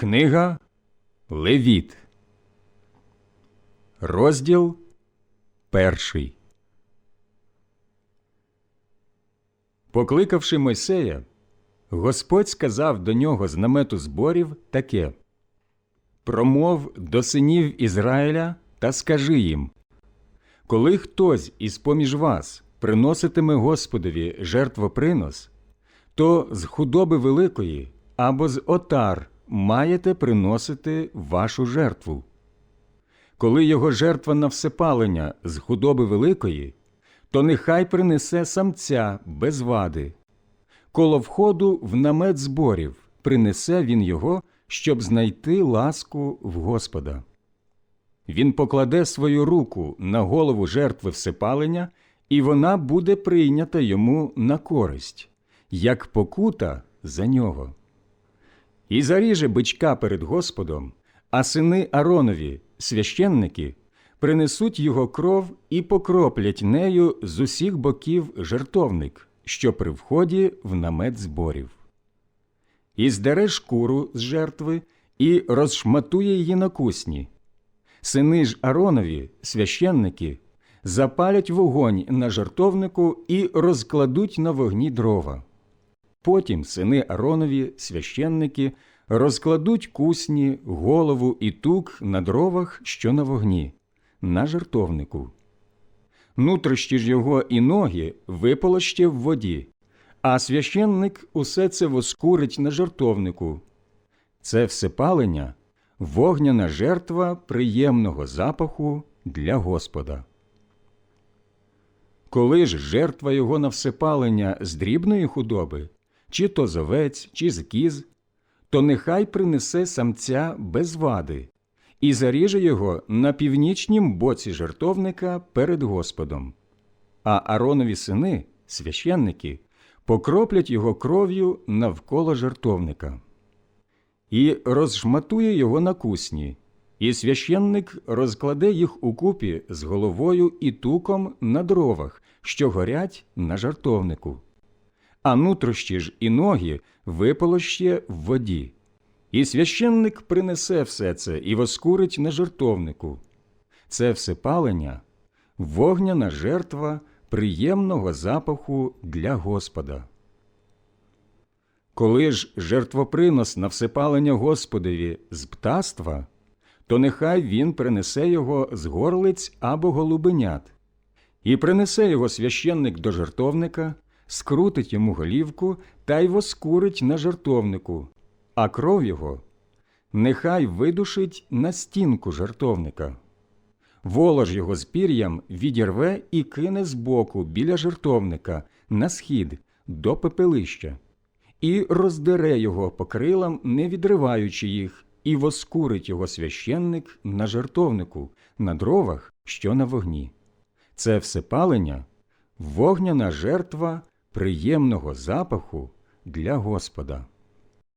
Книга Левіт, розділ перший. Покликавши Мойсея, Господь сказав до нього з намету зборів таке Промов до синів Ізраїля та скажи їм Коли хтось із поміж вас приноситиме Господові жертвопринос, то з худоби великої або з отар маєте приносити вашу жертву. Коли його жертва на всепалення з худоби великої, то нехай принесе самця без вади. Коло входу в намет зборів принесе він його, щоб знайти ласку в Господа. Він покладе свою руку на голову жертви всепалення, і вона буде прийнята йому на користь, як покута за нього. І заріже бичка перед Господом, а сини Аронові, священники, принесуть його кров і покроплять нею з усіх боків жертовник, що при вході в намет зборів. І здере шкуру з жертви і розшматує її на кусні. Сини ж Аронові, священники, запалять вогонь на жертовнику і розкладуть на вогні дрова. Потім сини Аронові, священники, розкладуть кусні, голову і тук на дровах, що на вогні, на жертовнику. Нутрощі ж його і ноги виполоще в воді, а священник усе це воскурить на жертовнику. Це всепалення – вогняна жертва приємного запаху для Господа. Коли ж жертва його на всепалення з дрібної худоби, чи то з чи з кіз, то нехай принесе самця без вади і заріже його на північнім боці жертовника перед Господом. А Аронові сини, священники, покроплять його кров'ю навколо жертовника. І розшматує його на кусні, і священник розкладе їх укупі з головою і туком на дровах, що горять на жартовнику. А нутрощі ж і ноги виполоще в воді. І священник принесе все це і воскурить на жертовнику. Це всепалення – вогняна жертва приємного запаху для Господа. Коли ж жертвопринос на всепалення Господові з птаства, то нехай він принесе його з горлиць або голубенят, і принесе його священник до жертовника, скрутить йому голівку та й воскурить на жертовнику, а кров його нехай видушить на стінку жертовника. Волож його з пір'ям відірве і кине збоку біля жертовника на схід до пепелища, і роздере його по крилам, не відриваючи їх, і воскурить його священник на жертовнику, на дровах, що на вогні. Це всепалення – вогняна жертва приємного запаху для Господа.